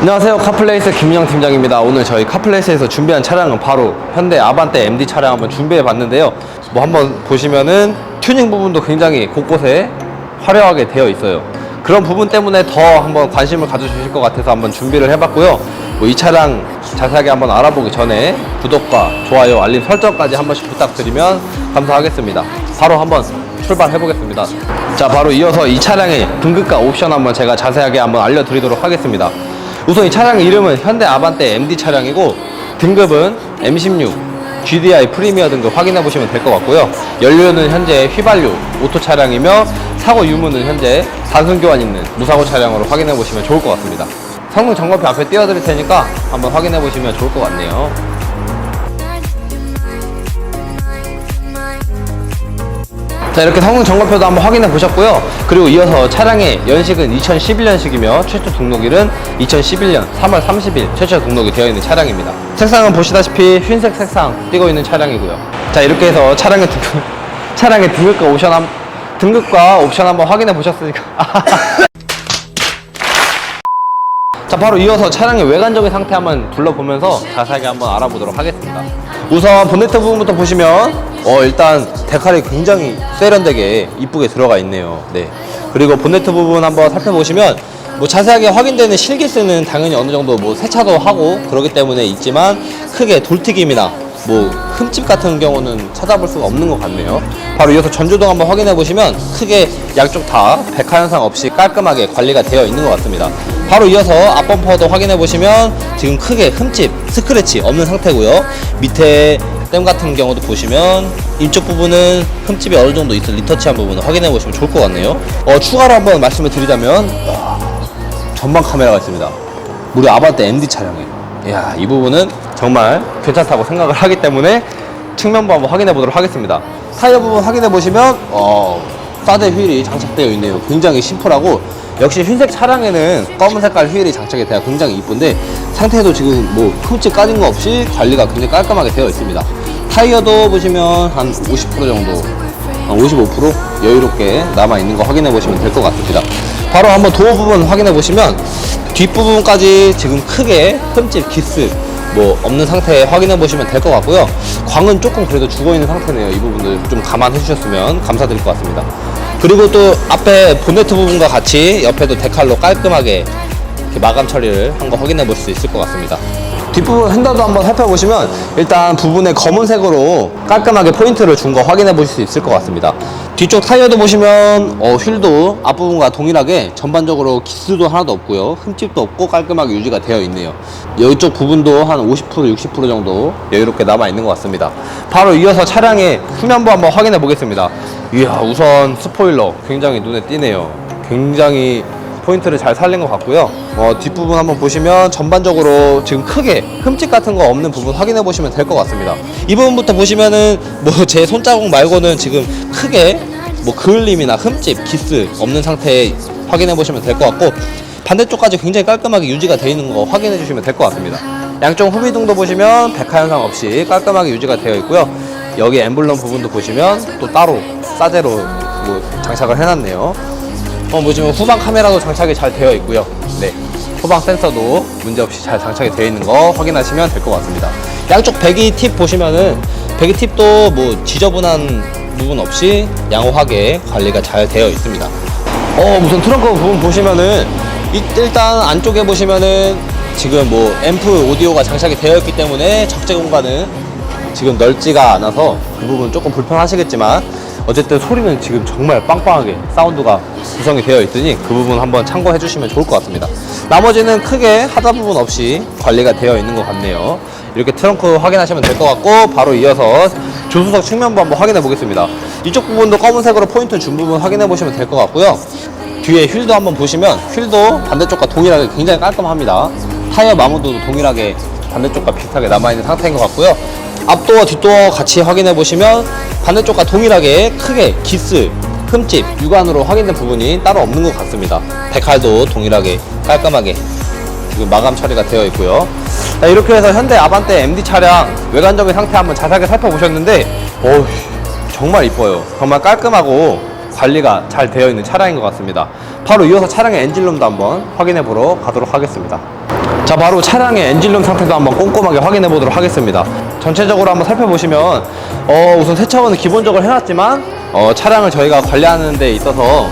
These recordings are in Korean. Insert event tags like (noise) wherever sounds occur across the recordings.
안녕하세요. 카플레이스 김영 팀장입니다. 오늘 저희 카플레이스에서 준비한 차량은 바로 현대 아반떼 MD 차량 한번 준비해 봤는데요. 뭐 한번 보시면은 튜닝 부분도 굉장히 곳곳에 화려하게 되어 있어요. 그런 부분 때문에 더 한번 관심을 가져주실 것 같아서 한번 준비를 해봤고요. 뭐 이 차량 자세하게 한번 알아보기 전에 구독과 좋아요 알림 설정까지 한 번씩 부탁드리면 감사하겠습니다. 바로 한번 출발해 보겠습니다. 자 바로 이어서 이 차량의 등급과 옵션 한번 제가 자세하게 한번 알려드리도록 하겠습니다 우선 이 차량 이름은 현대 아반떼 MD 차량이고 등급은 M16 GDI 프리미어 등급 확인해 보시면 될 것 같고요. 연료는 현재 휘발유 오토 차량이며 사고 유무는 현재 단순 교환 있는 무사고 차량으로 확인해 보시면 좋을 것 같습니다. 성능 점검표 앞에 띄워드릴 테니까 한번 확인해 보시면 좋을 것 같네요. 자 이렇게 성능 점검표도 한번 확인해 보셨고요. 그리고 이어서 차량의 연식은 2011년식이며 최초 등록일은 2011년 3월 30일 최초 등록이 되어 있는 차량입니다. 색상은 보시다시피 흰색 색상 띄고 있는 차량이고요. 자 이렇게 해서 차량의 등급, (laughs) 차량의 등급과 옵션 한, 등급과 옵션 한번 확인해 보셨으니까. (laughs) 자 바로 이어서 차량의 외관적인 상태 한번 둘러보면서 자세하게 한번 알아보도록 하겠습니다. 우선 본네트 부분부터 보시면 어 일단 데칼이 굉장히 세련되게 이쁘게 들어가 있네요 네 그리고 본네트 부분 한번 살펴보시면 뭐 자세하게 확인되는 실기스는 당연히 어느 정도 뭐 세차도 하고 그러기 때문에 있지만 크게 돌튀김이나 뭐 흠집 같은 경우는 찾아볼 수가 없는 것 같네요. 바로 이어서 전조등 한번 확인해 보시면 크게 양쪽 다 백화 현상 없이 깔끔하게 관리가 되어 있는 것 같습니다. 바로 이어서 앞범퍼도 확인해 보시면 지금 크게 흠집, 스크래치 없는 상태고요. 밑에 댐 같은 경우도 보시면 이쪽 부분은 흠집이 어느 정도 있어 리터치한 부분을 확인해 보시면 좋을 것 같네요. 어, 추가로 한번 말씀을 드리자면 와, 전방 카메라가 있습니다. 무려 아반떼 MD 차량이에요. 이야, 이 부분은 정말 괜찮다고 생각을 하기 때문에 측면부 한번 확인해 보도록 하겠습니다. 타이어 부분 확인해 보시면, 어, 사대 휠이 장착되어 있네요. 굉장히 심플하고, 역시 흰색 차량에는 검은 색깔 휠이 장착이 돼야 굉장히 이쁜데, 상태도 지금 뭐 흠집 까진 거 없이 관리가 굉장히 깔끔하게 되어 있습니다. 타이어도 보시면 한 50% 정도 한55% 여유롭게 남아 있는 거 확인해 보시면 될 것 같습니다. 바로 한번 도어 부분 확인해 보시면 뒷부분까지 지금 크게 흠집, 기스 뭐 없는 상태 확인해 보시면 될 것 같고요. 광은 조금 그래도 죽어 있는 상태네요. 이 부분들 좀 감안해 주셨으면 감사드릴 것 같습니다. 그리고 또 앞에 본네트 부분과 같이 옆에도 데칼로 깔끔하게 마감 처리를 한 거 확인해 볼 수 있을 것 같습니다. 뒷부분 핸들도 한번 살펴보시면 일단 부분에 검은색으로 깔끔하게 포인트를 준 거 확인해 보실 수 있을 것 같습니다. 뒤쪽 타이어도 보시면 어, 휠도 앞부분과 동일하게 전반적으로 기스도 하나도 없고요. 흠집도 없고 깔끔하게 유지가 되어 있네요. 이쪽 부분도 한 50% 60% 정도 여유롭게 남아 있는 것 같습니다. 바로 이어서 차량의 후면부 한번 확인해 보겠습니다. 이야 우선 스포일러 굉장히 눈에 띄네요. 굉장히 포인트를 잘 살린 것 같고요. 어, 뒷부분 한번 보시면 전반적으로 지금 크게 흠집 같은 거 없는 부분 확인해 보시면 될 것 같습니다. 이 부분부터 보시면은 뭐 제 손자국 말고는 지금 크게 뭐 그을림이나 흠집, 기스 없는 상태 확인해 보시면 될 것 같고 반대쪽까지 굉장히 깔끔하게 유지가 되어 있는 거 확인해 주시면 될 것 같습니다. 양쪽 후비등도 보시면 백화 현상 없이 깔끔하게 유지가 되어 있고요. 여기 엠블럼 부분도 보시면 또 따로 싸제로 뭐 장착을 해놨네요. 어, 보시면 후방 카메라도 장착이 잘 되어 있고요. 네. 후방 센서도 문제없이 잘 장착이 되어 있는 거 확인하시면 될 것 같습니다. 양쪽 배기 팁 보시면은 배기 팁도 뭐 지저분한 부분 없이 양호하게 관리가 잘 되어 있습니다. 어, 우선 트렁크 부분 보시면은 이- 일단 안쪽에 보시면은 지금 뭐 앰프 오디오가 장착이 되어 있기 때문에 적재 공간은 지금 넓지가 않아서 그 부분 조금 불편하시겠지만 어쨌든 소리는 지금 정말 빵빵하게 사운드가 구성이 되어 있으니 그 부분 한번 참고해 주시면 좋을 것 같습니다. 나머지는 크게 하자 부분 없이 관리가 되어 있는 것 같네요. 이렇게 트렁크 확인하시면 될 것 같고 바로 이어서 조수석 측면부 한번 확인해 보겠습니다. 이쪽 부분도 검은색으로 포인트 준 부분 확인해 보시면 될 것 같고요. 뒤에 휠도 한번 보시면 휠도 반대쪽과 동일하게 굉장히 깔끔합니다. 타이어 마모도 동일하게 반대쪽과 비슷하게 남아있는 상태인 것 같고요. 앞도어 뒷도어 같이 확인해 보시면 반대쪽과 동일하게 크게 기스, 흠집, 육안으로 확인된 부분이 따로 없는 것 같습니다. 백칼도 동일하게 깔끔하게 지금 마감 처리가 되어 있고요. 자, 이렇게 해서 현대 아반떼 MD 차량 외관적인 상태 한번 자세하게 살펴보셨는데, 어우, 정말 이뻐요. 정말 깔끔하고 관리가 잘 되어 있는 차량인 것 같습니다. 바로 이어서 차량의 엔진룸도 한번 확인해 보러 가도록 하겠습니다. 자 바로 차량의 엔진룸 상태도 한번 꼼꼼하게 확인해 보도록 하겠습니다. 전체적으로 한번 살펴보시면 어, 우선 세차원은 기본적으로 해놨지만 어, 차량을 저희가 관리하는 데 있어서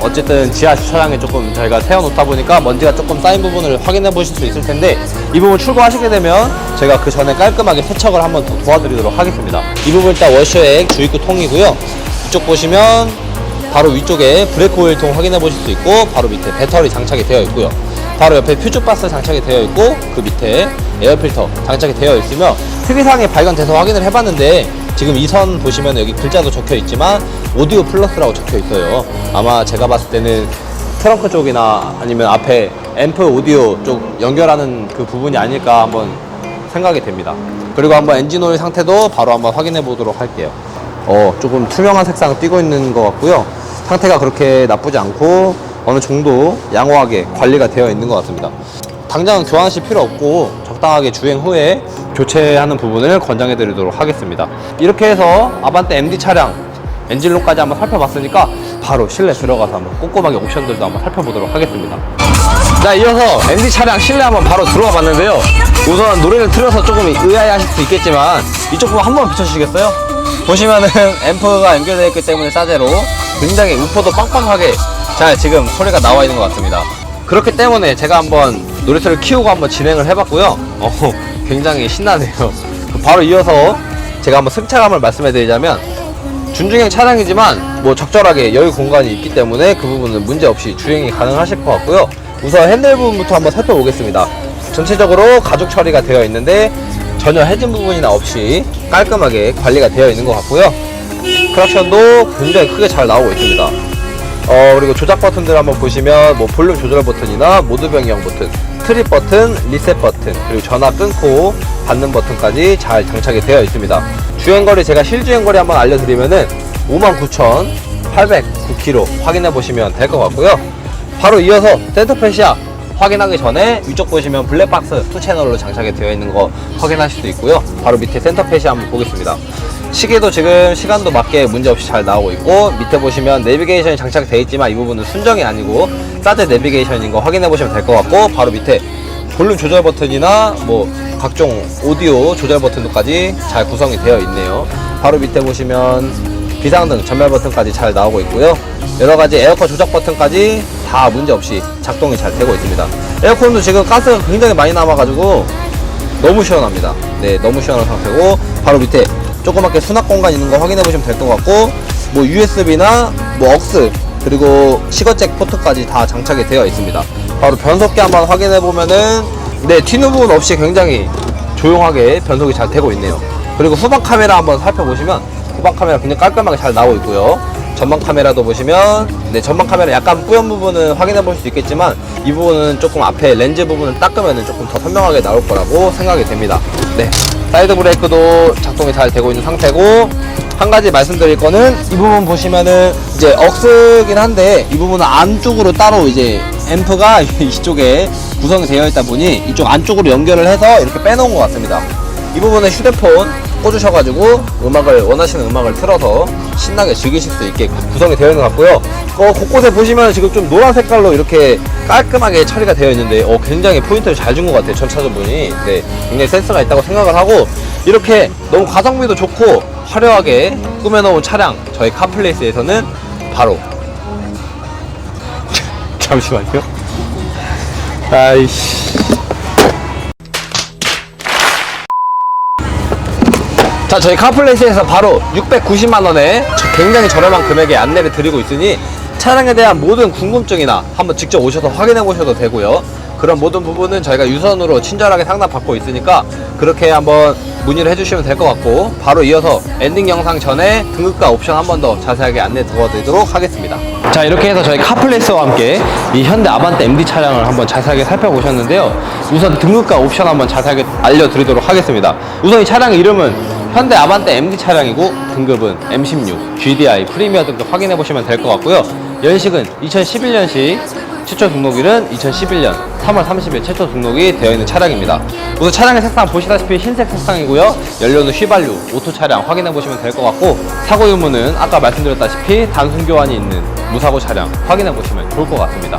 어쨌든 지하 주차장에 조금 저희가 세워놓다 보니까 먼지가 조금 쌓인 부분을 확인해 보실 수 있을 텐데 이 부분 출고하시게 되면 제가 그 전에 깔끔하게 세척을 한번 더 도와드리도록 하겠습니다. 이 부분 일단 월쇼액 주입구 통이고요. 이쪽 보시면 바로 위쪽에 브레이크 오일 통 확인해 보실 수 있고 바로 밑에 배터리 장착이 되어 있고요 바로 옆에 퓨즈바스 장착이 되어 있고 그 밑에 에어필터 장착이 되어 있으며 특이사항이 발견돼서 확인을 해봤는데 지금 이 선 보시면 여기 글자도 적혀 있지만 오디오 플러스라고 적혀 있어요. 아마 제가 봤을 때는 트렁크 쪽이나 아니면 앞에 앰프 오디오 쪽 연결하는 그 부분이 아닐까 한번 생각이 됩니다. 그리고 한번 엔진 오일 상태도 바로 한번 확인해 보도록 할게요. 어, 조금 투명한 색상 띄고 있는 것 같고요. 상태가 그렇게 나쁘지 않고 어느 정도 양호하게 관리가 되어 있는 것 같습니다. 당장 교환하실 필요 없고 적당하게 주행 후에 교체하는 부분을 권장해 드리도록 하겠습니다. 이렇게 해서 아반떼 MD 차량 엔진룸까지 한번 살펴봤으니까 바로 실내 들어가서 한번 꼼꼼하게 옵션들도 한번 살펴보도록 하겠습니다. 자, 이어서 MD 차량 실내 한번 바로 들어와 봤는데요. 우선 노래를 틀어서 조금 의아해 하실 수 있겠지만 이쪽 부분 한번 비춰주시겠어요? 보시면은 앰프가 연결되어 있기 때문에 싸제로 굉장히 우퍼도 빵빵하게 잘 지금 소리가 나와 있는 것 같습니다. 그렇기 때문에 제가 한번 노래소리를 키우고 한번 진행을 해봤고요. 어, 굉장히 신나네요. (laughs) 바로 이어서 제가 한번 승차감을 말씀해 드리자면 준중형 차량이지만 뭐 적절하게 여유 공간이 있기 때문에 그 부분은 문제 없이 주행이 가능하실 것 같고요. 우선 핸들 부분부터 한번 살펴보겠습니다. 전체적으로 가죽 처리가 되어 있는데 전혀 해진 부분이나 없이 깔끔하게 관리가 되어 있는 것 같고요. 크락션도 굉장히 크게 잘 나오고 있습니다. 어, 그리고 조작 버튼들 한번 보시면 뭐 볼륨 조절 버튼이나 모드 변경 버튼, 트립 버튼, 리셋 버튼, 그리고 전화 끊고 받는 버튼까지 잘 장착이 되어 있습니다. 주행거리 제가 실주행거리 한번 알려드리면은 59,809km 확인해 보시면 될 것 같고요. 바로 이어서 센터 페시아 확인하기 전에 위쪽 보시면 블랙박스 2채널로 장착이 되어 있는 거 확인하실 수 있고요. 바로 밑에 센터페시아 한번 보겠습니다. 시계도 지금 시간도 맞게 문제없이 잘 나오고 있고 밑에 보시면 내비게이션이 장착이 되어 있지만 이 부분은 순정이 아니고 사제 내비게이션인 거 확인해 보시면 될 것 같고 바로 밑에 볼륨 조절 버튼이나 뭐 각종 오디오 조절 버튼까지 잘 구성이 되어 있네요. 바로 밑에 보시면 비상등 전멸 버튼까지 잘 나오고 있고요. 여러 가지 에어컨 조작 버튼까지 다 문제 없이 작동이 잘 되고 있습니다. 에어컨도 지금 가스가 굉장히 많이 남아가지고 너무 시원합니다. 네, 너무 시원한 상태고 바로 밑에 조그맣게 수납 공간 있는 거 확인해 보시면 될 것 같고 뭐 USB나 뭐 억스 그리고 시거잭 포트까지 다 장착이 되어 있습니다. 바로 변속기 한번 확인해 보면은 네 튀는 부분 없이 굉장히 조용하게 변속이 잘 되고 있네요. 그리고 후방 카메라 한번 살펴보시면 후방 카메라 굉장히 깔끔하게 잘 나오고 있고요. 전방 카메라도 보시면 네 전방 카메라 약간 뿌연 부분은 확인해 볼 수 있겠지만 이 부분은 조금 앞에 렌즈 부분을 닦으면 조금 더 선명하게 나올 거라고 생각이 됩니다. 네 사이드 브레이크도 작동이 잘 되고 있는 상태고 한 가지 말씀드릴 거는 이 부분 보시면은 이제 억스긴 한데 이 부분은 안쪽으로 따로 이제 앰프가 (laughs) 이쪽에 구성이 되어 있다 보니 이쪽 안쪽으로 연결을 해서 이렇게 빼놓은 것 같습니다. 이 부분에 휴대폰 꽂으셔가지고 음악을 원하시는 음악을 틀어서 신나게 즐기실 수 있게 구성이 되어 있는 것 같고요. 어, 곳곳에 보시면 지금 좀 노란 색깔로 이렇게 깔끔하게 처리가 되어 있는데 어, 굉장히 포인트를 잘 준 것 같아요. 전차주분이 네, 굉장히 센스가 있다고 생각을 하고 이렇게 너무 가성비도 좋고 화려하게 꾸며놓은 차량 저희 카플레이스에서는 바로 (laughs) 잠시만요. 아이씨. 자, 저희 카플레이스에서 바로 690만 원에 굉장히 저렴한 금액에 안내를 드리고 있으니 차량에 대한 모든 궁금증이나 한번 직접 오셔서 확인해 보셔도 되고요. 그런 모든 부분은 저희가 유선으로 친절하게 상담받고 있으니까 그렇게 한번 문의를 해주시면 될 것 같고 바로 이어서 엔딩 영상 전에 등급과 옵션 한 번 더 자세하게 안내 도와드리도록 하겠습니다. 자 이렇게 해서 저희 카플레이스와 함께 이 현대 아반떼 MD 차량을 한번 자세하게 살펴보셨는데요. 우선 등급과 옵션 한번 자세하게 알려드리도록 하겠습니다. 우선 이 차량 이름은 현대 아반떼 MD 차량이고 등급은 M16 GDI 프리미어 등급 확인해 보시면 될 것 같고요. 연식은 2011년식 최초 등록일은 2011년 3월 30일 최초 등록이 되어 있는 차량입니다. 우선 차량의 색상 보시다시피 흰색 색상이고요. 연료는 휘발유, 오토 차량 확인해 보시면 될 것 같고 사고 유무는 아까 말씀드렸다시피 단순 교환이 있는 무사고 차량 확인해 보시면 좋을 것 같습니다.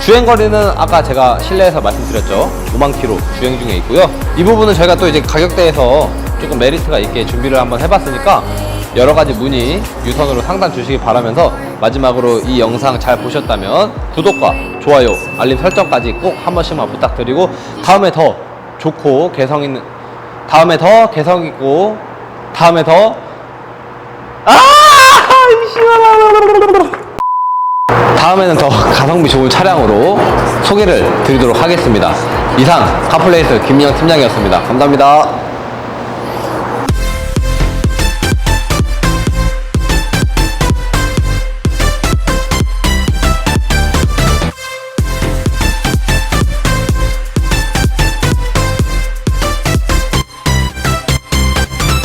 주행 거리는 아까 제가 실내에서 말씀드렸죠 5만 킬로 주행 중에 있고요 이 부분은 저희가 또 이제 가격대에서 조금 메리트가 있게 준비를 한번 해봤으니까 여러 가지 문의 유선으로 상담 주시기 바라면서 마지막으로 이 영상 잘 보셨다면 구독과 좋아요 알림 설정까지 꼭 한 번씩만 부탁드리고 다음에 더 좋고 개성 있는 다음에 더 개성 있고 다음에 더 아! (laughs) 다음에는 더 가성비 좋은 차량으로 소개를 드리도록 하겠습니다. 이상 카플레이스 김영 팀장이었습니다. 감사합니다.